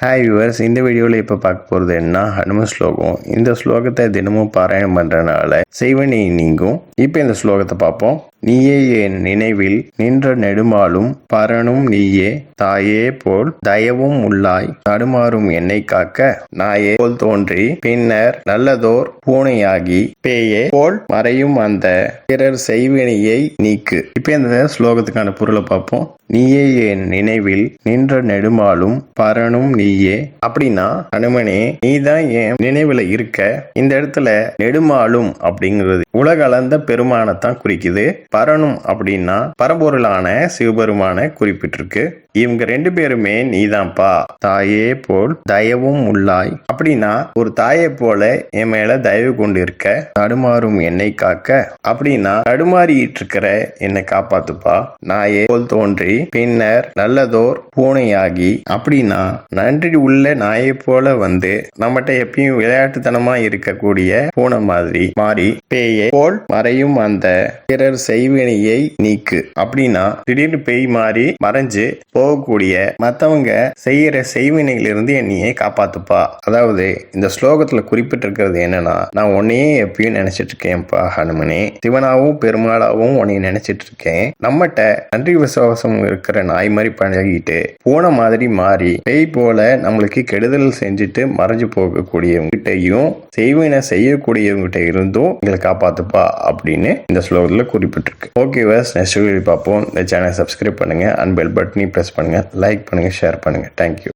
Hi viewers இந்த வீடியோவில் இப்போ பார்க்க போகிறது என்ன? ஹனும ஸ்லோகம் இந்த ஸ்லோகத்தை தினமும் பாராயணம் பண்ணுறனால செய்வனி நீங்கும். இப்போ இந்த ஸ்லோகத்தை பார்ப்போம். நீயே என் நினைவில் நின்ற நெடுமாலும் பரனும் நீயே. தாயே போல் தயவும் உள்ளாய். தடுமாறும் என்னை காக்க நாயே போல் தோன்றி. பின்னர் நல்லதோர் பூனையாகி பேயே போல் மறையும் அந்த பிறர் செய்வினையை நீக்கு. இப்போ இந்த ஸ்லோகத்துக்கான பொருளை பார்ப்போம். நீயே என் நினைவில் நின்ற நெடுமாலும் பரனும் நீயே. அப்படின்னா அனுமனே நீதான் என் நினைவுல இருக்க. இந்த இடத்துல நெடுமாலும் அப்படிங்கிறது உலகளந்த பெருமானத்தான் குறிக்குது. பரணும் அப்படின்னா பரம்பொருளான சிவபெருமான குறிப்பிட்டிருக்கு. இவங்க ரெண்டு பேருமே நீதான்ப்பா. தாயே போல் தயவும் உள்ளாய். அப்படின்னா ஒரு தாயை போல என் மேல தயவு கொண்டு இருக்க தடுமாறும் என்னை காக்க. அப்படின்னா தடுமாறிட்டு இருக்கிற என்னை காப்பாத்துப்பா. நாயே போல் தோன்றி பின்னர் நல்லதோர் பூனையாகி அப்படின்னா நன்றி உள்ள நாயை போல வந்து நம்மகிட்ட எப்பயும் விளையாட்டுத்தனமா இருக்கக்கூடிய பூனை மாதிரி மாறி பேயை போல் மறையும் அந்த பிறர் செய்வினையை நீக்கு. அப்படின்னா திடீர்னு பேய் மாறி மறைஞ்சு போகக்கூடிய மத்தவங்க செய்யற செய்வினையிலிருந்து என்னையே காப்பாத்துப்பா. அதாவது இந்த ஸ்லோகத்துல குறிப்பிட்டிருக்கிறது என்னன்னா நான் உன்னையே எப்பயும் நினைச்சிட்டு இருக்கேன்ப்பா ஹனுமனே. சிவனாவும் பெருமாளாவும் உன்னைய நினைச்சிட்டு இருக்கேன். நம்மகிட்ட நன்றி விசுவாசம் இருக்கிற நாய் மாதிரி பழகிட்டு பூனை மாதிரி மாறி பேய் போல நம்மளுக்கு கெடுதல் செஞ்சுட்டு மறைஞ்சு போகக்கூடியவங்கிட்டையும் செய்வினை செய்யக்கூடியவங்கிட்ட இருந்தும் எங்களை காப்பாத்துப்பா அப்படின்னு இந்த ஸ்லோகத்துல போயிட்டுருக்கு. ஓகே வர்ஸ் நெக்ஸ்ட் வீடியோ பார்ப்போம். இந்த சேனல் சப்ஸ்கிரைப் பண்ணுங்க. அண்ட் பெல் பட்டனையும் ப்ரெஸ் பண்ணுங்க. லைக் பண்ணுங்க ஷேர் பண்ணுங்க. Thank you